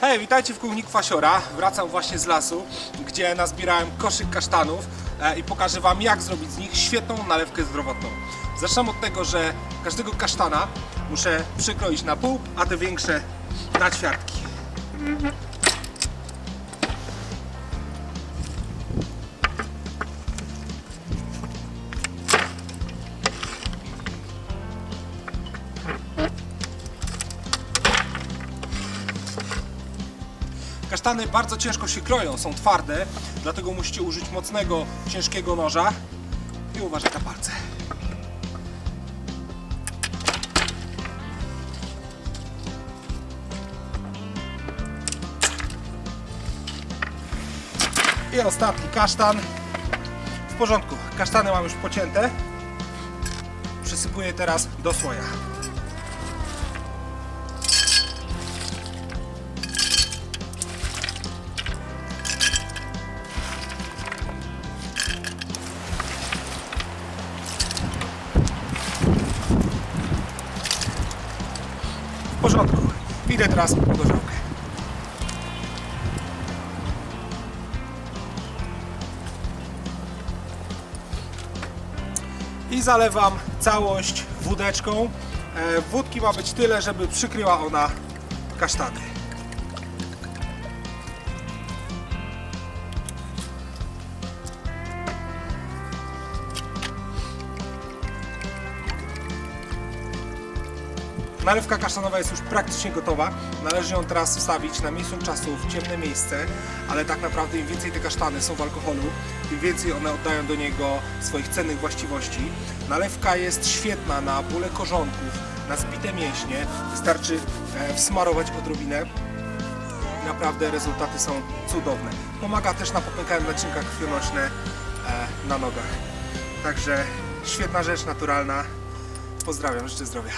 Hej, witajcie w kuchni Kwasiora. Wracam właśnie z lasu, gdzie nazbierałem koszyk kasztanów e, i pokażę Wam, jak zrobić z nich świetną nalewkę zdrowotną. Zacznę od tego, że każdego kasztana muszę przykroić na pół, a te większe na ćwiartki. Kasztany bardzo ciężko się kroją, są twarde, dlatego musicie użyć mocnego, ciężkiego noża i uważać na palce. I ostatni kasztan. W porządku, kasztany mam już pocięte. Przysypuję teraz do słoja. Idę teraz po gorzałkę. I zalewam całość wódeczką. E, Wódki ma być tyle, żeby przykryła ona kasztany. Nalewka kasztanowa jest już praktycznie gotowa. Należy ją teraz wstawić na miejscu czasu w ciemne miejsce, ale tak naprawdę im więcej te kasztany są w alkoholu, tym więcej one oddają do niego swoich cennych właściwości. Nalewka jest świetna na bóle korzonków, na zbite mięśnie. Wystarczy e, wsmarować odrobinę. Naprawdę rezultaty są cudowne. Pomaga też na popękaniu naczynka krwionośne e, na nogach. Także świetna rzecz, naturalna. Pozdrawiam, życzę zdrowia.